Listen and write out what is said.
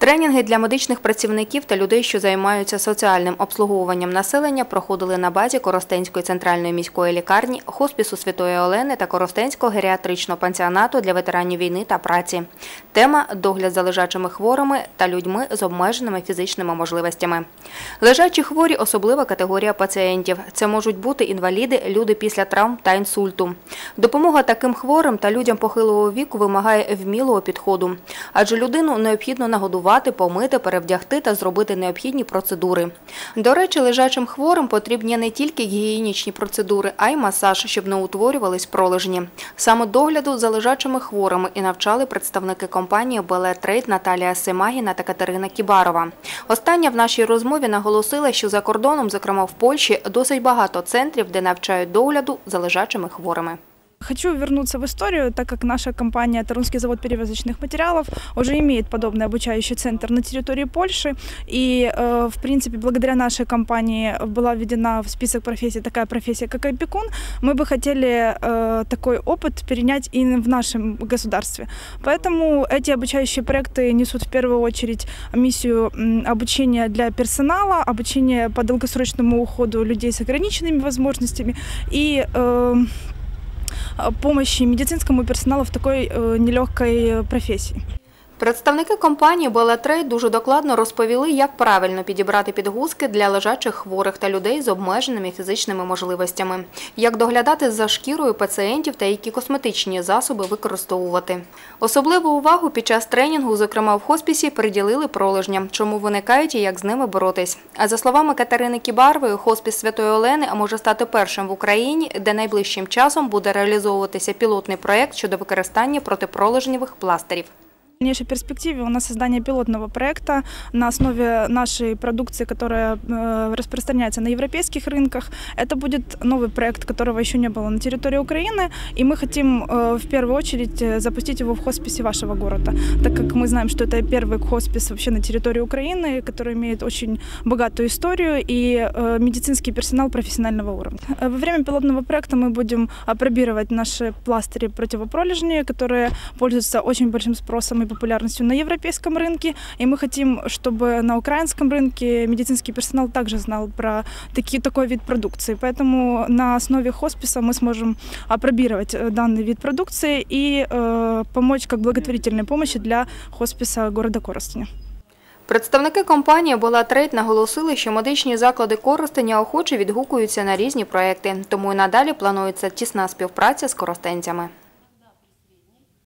Тренінги для медичних працівників та людей, що займаються соціальним обслуговуванням населення, проходили на базі Коростенської центральної міської лікарні, хоспісу Святої Олени та Коростенського геріатричного пансіонату для ветеранів війни та праці. Тема догляд за лежачими хворими та людьми з обмеженими фізичними можливостями. Лежачі хворі особлива категорія пацієнтів. Це можуть бути інваліди, люди після травм та інсульту. Допомога таким хворим та людям похилого віку вимагає вмілого підходу, адже людину необхідно нагодувати, помити, перевдягти та зробити необхідні процедури. До речі, лежачим хворим потрібні не тільки гігієнічні процедури, а й масаж, щоб не утворювались пролежні. Саме догляду за лежачими хворими і навчали представники компанії «Белетрейд» Наталія Семагіна та Катерина Кібарова. Остання в нашій розмові наголосила, що за кордоном, зокрема в Польщі, досить багато центрів, де навчають догляду за лежачими хворими. Хочу вернуться в историю, так как наша компания Тарунский завод перевозочных материалов уже имеет подобный обучающий центр на территории Польши. И, э, в принципе, благодаря нашей компании была введена в список профессий такая профессия, как опекун. Мы бы хотели э, такой опыт перенять и в нашем государстве. Поэтому эти обучающие проекты несут в первую очередь миссию обучения для персонала, обучения по долгосрочному уходу людей с ограниченными возможностями и э, помощи медицинскому персоналу в такой э, нелегкой профессии. Представники компанії «Белетрейд» дуже докладно розповіли, як правильно підібрати підгузки для лежачих хворих та людей з обмеженими фізичними можливостями, як доглядати за шкірою пацієнтів та які косметичні засоби використовувати. Особливу увагу під час тренінгу, зокрема в хоспісі, приділили пролежням, чому виникають і як з ними боротись. А за словами Катерини Кібарвої, хоспіс Святої Олени може стати першим в Україні, де найближчим часом буде реалізовуватися пілотний проєкт щодо використання протипролежнєвих пластирів. В дальнейшей перспективе у нас создание пилотного проекта на основе нашей продукции, которая э, распространяется на европейских рынках. Это будет новый проект, которого еще не было на территории Украины, и мы хотим э, в первую очередь э, запустить его в хосписе вашего города, так как мы знаем, что это первый хоспис вообще на территории Украины, который имеет очень богатую историю и медицинский персонал профессионального уровня. Во время пилотного проекта мы будем опробировать наши пластыри противопролежни, которые пользуются очень большим спросом и популярностью на европейском рынке. И мы хотим, чтобы на украинском рынке медицинский персонал также знал про таки, такой вид продукции. Поэтому на основе хосписа мы сможем опробировать э, данный вид продукции и э, помочь как благотворительной помощи для хосписа города Коростеня. Представники компанії «Белатрейд» наголосили, що медичні заклади Коростеня охоче відгукуються на різні проекти, тому і надалі планується тісна співпраця з коростенцями.